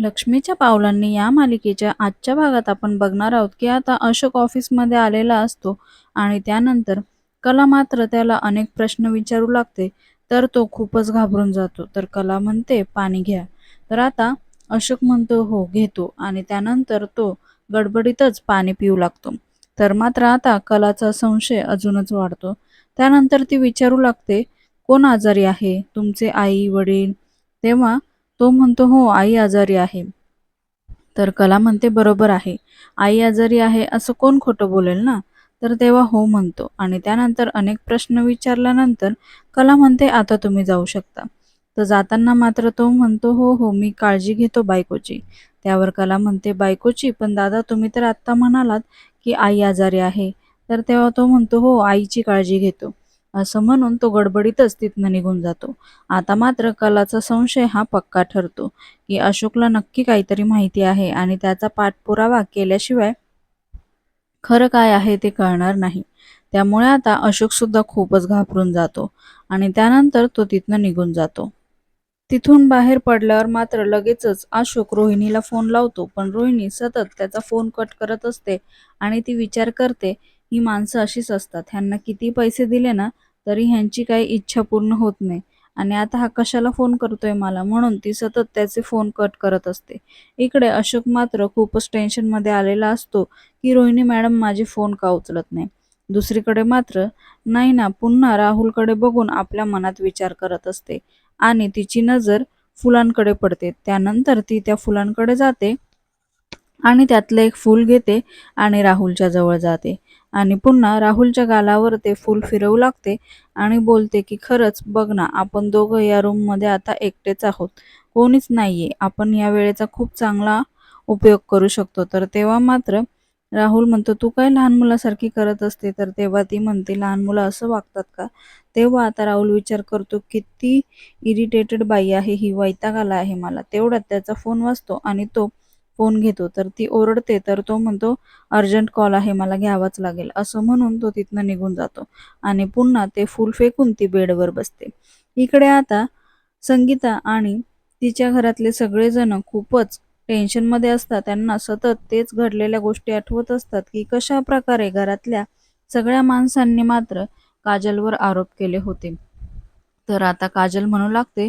लक्ष्मीच्या पावलांनी या मालिकेच्या आजच्या भागात आपण बघणार आहोत की आता अशोक ऑफिसमध्ये आलेला असतो आणि त्यानंतर कला मात्र त्याला अनेक प्रश्न विचारू लागते तर तो खूपच घाबरून जातो. तर कला म्हणते पाणी घ्या. तर आता अशोक म्हणतो हो घेतो. आणि त्यानंतर तो गडबडीतच पाणी पिऊ लागतो. तर मात्र आता कलाचा संशय अजूनच वाढतो. त्यानंतर ती विचारू लागते कोण आजारी आहे? तुमचे आई वडील? तेव्हा तो म्हणतो हो आई आजारी आहे. तर कला म्हणते बरोबर आहे. आई आजारी आहे असं कोण खोटं बोलेल ना? तर तेव्हा हो म्हणतो आणि त्यानंतर अनेक प्रश्न विचारल्यानंतर कला म्हणते आता तुम्ही जाऊ शकता. तर जाताना मात्र तो म्हणतो हो हो मी काळजी घेतो बायकोची. त्यावर कला म्हणते बायकोची पण दादा तुम्ही तर आत्ता म्हणालात की आई आजारी आहे. तर तेव्हा तो म्हणतो हो आईची काळजी घेतो. असं म्हणून तो गडबडीतच तिथनं निघून जातो. आता मात्र कलाचा संशय हा पक्का ठरतो की अशोकला नक्की काहीतरी माहिती आहे आणि त्याचा पाठपुरावा केल्याशिवाय खरं काय आहे ते कळणार नाही. त्यामुळे आता अशोक सुद्धा खूपच घाबरून जातो आणि त्यानंतर तो तिथनं निघून जातो. तिथून बाहेर पडल्यावर मात्र लगेचच अशोक रोहिणीला फोन लावतो पण रोहिणी सतत त्याचा फोन कट करत असते आणि ती विचार करते ही माणसं अशीच असतात. ह्यांना किती पैसे दिले ना तरी ह्यांची काही इच्छा पूर्ण होत नाही. आणि आता हा कशाला फोन करतोय मला? म्हणून ती सतत त्याचे फोन कट करत असते. इकडे अशोक मात्र खूपच टेन्शनमध्ये आलेला असतो की रोहिणी मॅडम माझे फोन का उचलत नाही? दुसरीकडे मात्र नाही ना पुन्हा राहुलकडे बघून आपल्या मनात विचार करत असते. आणि तिची नजर फुलांकडे पडते. त्यानंतर ती त्या फुलांकडे जाते आणि त्यातलं एक फूल घेते आणि राहुलच्या जवळ जाते. आणि पुन्हा राहुलच्या गालावर ते फूल फिरवू लागते आणि बोलते की खरंच बघ ना आपण दोघं या रूममध्ये आता एकटेच आहोत. कोणीच नाहीये. आपण या वेळेचा खूप चांगला उपयोग करू शकतो. तर तेव्हा मात्र राहुल म्हणतो तू काय लहान मुलासारखी करत असते? तर तेव्हा ती म्हणते लहान मुलं असं वागतात का? तेव्हा आता राहुल विचार करतो किती इरिटेटेड बाई आहे. ही वैताग आला आहे मला. तेवढ्यात त्याचा फोन वाजतो आणि तो फोन घेतो तर ती ओरडते तर तो म्हणतो अर्जंट कॉल आहे मला घ्यावाच लागेल. असं म्हणून तो तिथनं निघून जातो आणि पुन्हा ते फूल फेकून ती बेडवर बसते. इकडे आता संगीता आणि तिच्या घरातले सगळेजण खूपच टेन्शनमध्ये असतात. त्यांना सतत तेच घडलेल्या गोष्टी आठवत असतात की कशा प्रकारे घरातल्या सगळ्या माणसांनी मात्र काजलवर आरोप केले होते. तर आता काजल म्हणू लागते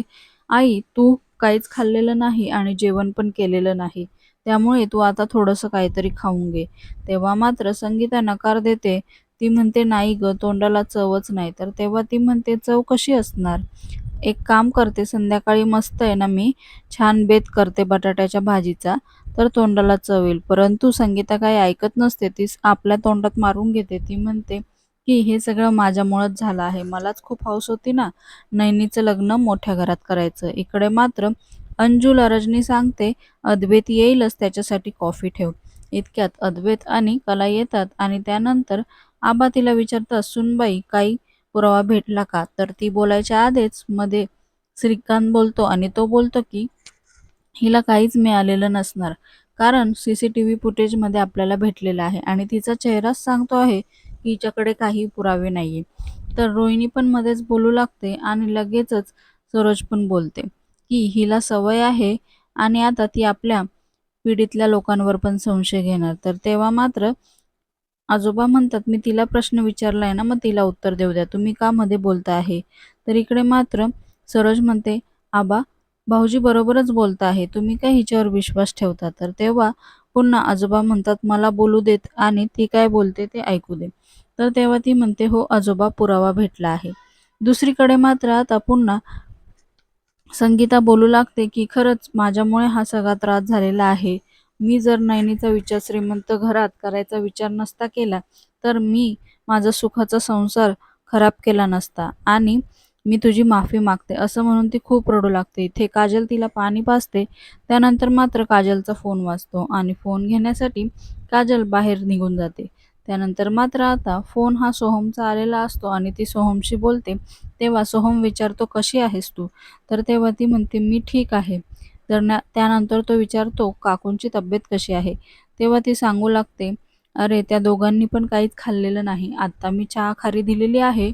आई तू काहीच खाल्लेलं नाही आणि जेवण पण केलेलं नाही. त्यामुळे तू आता थोडंसं काहीतरी खाऊन घे. तेव्हा मात्र संगीता नकार देते. ती म्हणते नाही ग तोंडाला चवच नाही. तर तेव्हा ती म्हणते चव कशी असणार? एक काम करते संध्याकाळी मस्त आहे ना मी? छान बेत करते बटाट्याच्या भाजीचा तर तोंडाला चव येईल. परंतु संगीता काही ऐकत नसते. ती आपल्या तोंडात मारून घेते. ती म्हणते की हे सगळं माझ्यामुळंच झालं आहे. मलाच खूप हौस होती ना? नैनीचं लग्न मोठ्या घरात करायचं. इकडे मात्र अंजूला रजनी सांगते अद्वैत येईलच त्याच्यासाठी कॉफी ठेव. इतक्यात अद्वैत आणि कला येतात आणि त्यानंतर आबा तिला विचारतात सुनबाई काही पुरावा भेटला का? तर ती बोलायच्या आधीच मध्ये श्रीकांत बोलतो आणि तो बोलतो की हिला काहीच मिळालेलं नसणार. कारण सी सी टी व्ही फुटेजमध्ये आपल्याला भेटलेला आहे आणि तिचा चेहराच सांगतो आहे की हिच्याकडे काही पुरावे नाहीये. तर रोहिणी पण मध्येच बोलू लागते आणि लगेचच सरोज पण बोलते. की हिला सवय आहे आणि आता ती आपल्या पिढीतल्या लोकांवर पण संशय घेणार. तर तेव्हा मात्र आजोबा म्हणतात मी तिला प्रश्न विचारलाय ना मग तिला उत्तर देऊ द्या. तुम्ही का मध्ये बोलता आहे? तर इकडे मात्र सरोज म्हणते आबा भाऊजी बरोबरच बोलता आहे. तुम्ही काय हिच्यावर विश्वास ठेवता? तर तेव्हा पुन्हा आजोबा म्हणतात मला बोलू देत आणि ती काय बोलते ते ऐकू दे. तर तेव्हा ती म्हणते हो आजोबा पुरावा भेटला आहे. दुसरीकडे मात्र आता पुन्हा संगीता बोलू लागते की खरंच माझ्यामुळे हा सगळा त्रास झालेला आहे. मी जर नैनीचा विचार श्रीमंत घरात करायचा विचार नसता केला तर मी माझा सुखाचा संसार खराब केला नसता आणि मी तुझी माफी मागते. असं म्हणून ती खूप रडू लागते. इथे काजल तिला पाणी पाजते त्यानंतर मात्र काजलचा फोन वाजतो आणि फोन घेण्यासाठी काजल बाहेर निघून जाते. त्यानंतर मात्र आता फोन हा सोहमचा आलेला असतो आणि ती सोहमशी बोलते. तेव्हा सोहम विचारतो कशी आहेस तू? तर तेव्हा ती म्हणते मी ठीक आहे. तर ना त्यानंतर तो विचारतो काकूंची तब्येत कशी आहे? तेव्हा ती सांगू लागते अरे त्या दोघांनी पण काहीच खाल्लेलं नाही. आत्ता मी चहा खारी दिलेली आहे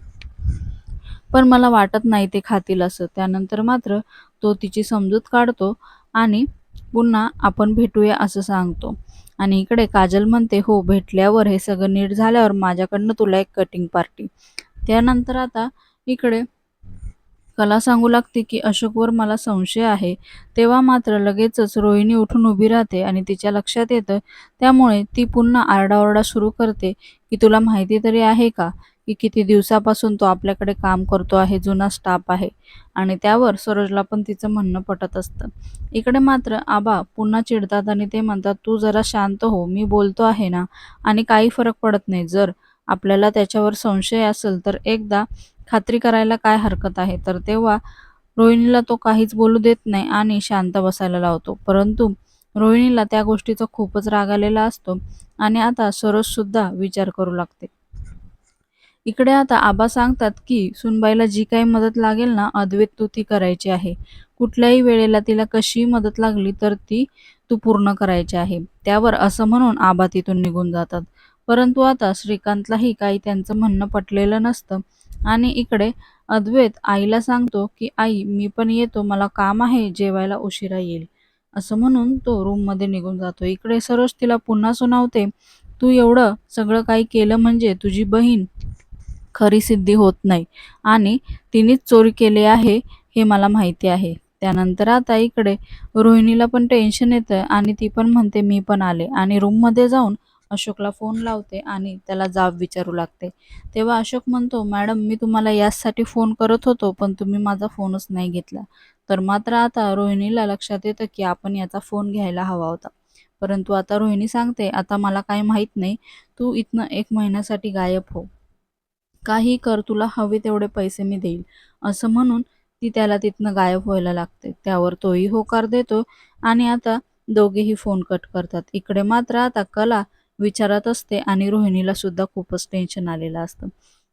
पण मला वाटत नाही ते खातील असं. त्यानंतर मात्र तो तिची समजूत काढतो आणि पुन्हा आपण भेटूया असं सांगतो. आणि इकडे काजल म्हणते हो भेटल्यावर हे सगळं नीट झाल्यावर माझ्याकडनं तुला एक कटिंग पार्टी त्यानंतर आता इकडे कला सांगू लागते की अशोकवर मला संशय आहे. तेव्हा मात्र लगेचच रोहिणी उठून उभी राहते आणि तिच्या लक्षात येतं. त्यामुळे ती पुन्हा आरडाओरडा सुरू करते की तुला माहिती तरी आहे का की किती दिवसापासून तो आपल्याकडे काम करतो आहे जुना स्टाफ आहे. आणि त्यावर सरोजला पण तिचं म्हणणं पटत असतं. इकडे मात्र आबा पुन्हा चिडतात आणि ते म्हणतात तू जरा शांत हो मी बोलतो आहे ना? आणि काही फरक पडत नाही. जर आपल्याला त्याच्यावर संशय असेल तर एकदा खात्री करायला काय हरकत आहे? तर तेव्हा रोहिणीला तो काहीच बोलू देत नाही आणि शांत बसायला लावतो. परंतु रोहिणीला त्या गोष्टीचा खूपच राग आलेला असतो आणि आता सरोज सुद्धा विचार करू लागते. इकडे आता आबा सांगतात की सुनबाईला जी काही मदत लागेल ना अद्वैत तू ती करायची आहे. कुठल्याही वेळेला तिला कशी मदत लागली तर ती तू पूर्ण करायची आहे. त्यावर असं म्हणून आबा तिथून निघून जातात. परंतु आता श्रीकांतलाही काही त्यांचं म्हणणं पटलेलं नसतं. आणि इकडे अद्वैत आईला सांगतो की आई मी पण येतो. मला काम आहे. जेवायला उशिरा येईल. असं म्हणून तो रूममध्ये निघून जातो. इकडे सरोज तिला पुन्हा सुनावते तू एवढं सगळं काही केलं म्हणजे तुझी बहीण खरी सिद्धी होत नाही. आणि तिनेच चोरी केली आहे हे मला माहिती आहे. त्यानंतर आता इकडे रोहिणीला पण टेन्शन येतं आणि ती पण म्हणते मी पण आले. आणि रूममध्ये जाऊन अशोकला फोन लावते आणि त्याला जाब विचारू लागते. तेव्हा अशोक म्हणतो मॅडम मी तुम्हाला याचसाठी फोन करत होतो पण तुम्ही माझा फोनच नाही घेतला. तर मात्र आता रोहिणीला लक्षात येतं की आपण याचा फोन घ्यायला हवा होता. परंतु आता रोहिणी सांगते आता मला काही माहीत नाही. तू इथनं एक महिन्यासाठी गायब हो. काही कर तुला हवे तेवढे पैसे मी देईल. असं म्हणून ती त्याला तिथनं गायब व्हायला लागते. त्यावर तोही होकार देतो आणि आता दोघेही फोन कट करतात. इकडे मात्र आता कला विचारत असते आणि रोहिणीला सुद्धा खूपच टेन्शन आलेलं असतं.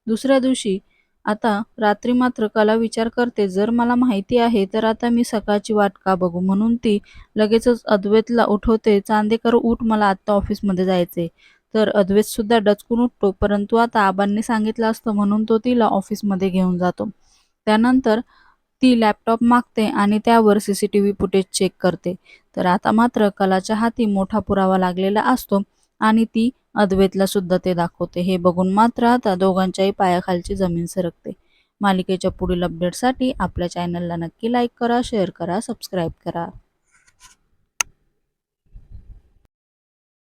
दुसऱ्या दिवशी आता रात्री मात्र कला विचार करते जर मला माहिती आहे तर आता मी सकाळची वाट का बघू? म्हणून ती लगेचच अद्वैतला उठवते चांदेकर उठ मला आत्ता ऑफिसमध्ये जायचे तर अद्वैत सुद्धा डचकून उठतो परंतु आता आबांनी सांगितलं असतं म्हणून तो तिला ऑफिसमध्ये घेऊन जातो. त्यानंतर ती लॅपटॉप मागते आणि त्यावर C C T V footage check करते. तर आता मात्र कलाच्या हाती मोठा पुरावा लागलेला असतो आणि ती अद्वैतला सुद्धा ते दाखवते. हे बघून मात्र आता दोघांच्याही पायाखालची जमीन सरकते. मालिकेच्या पुढील अपडेटसाठी आपल्या चॅनलला नक्की लाईक करा शेअर करा सबस्क्राईब करा.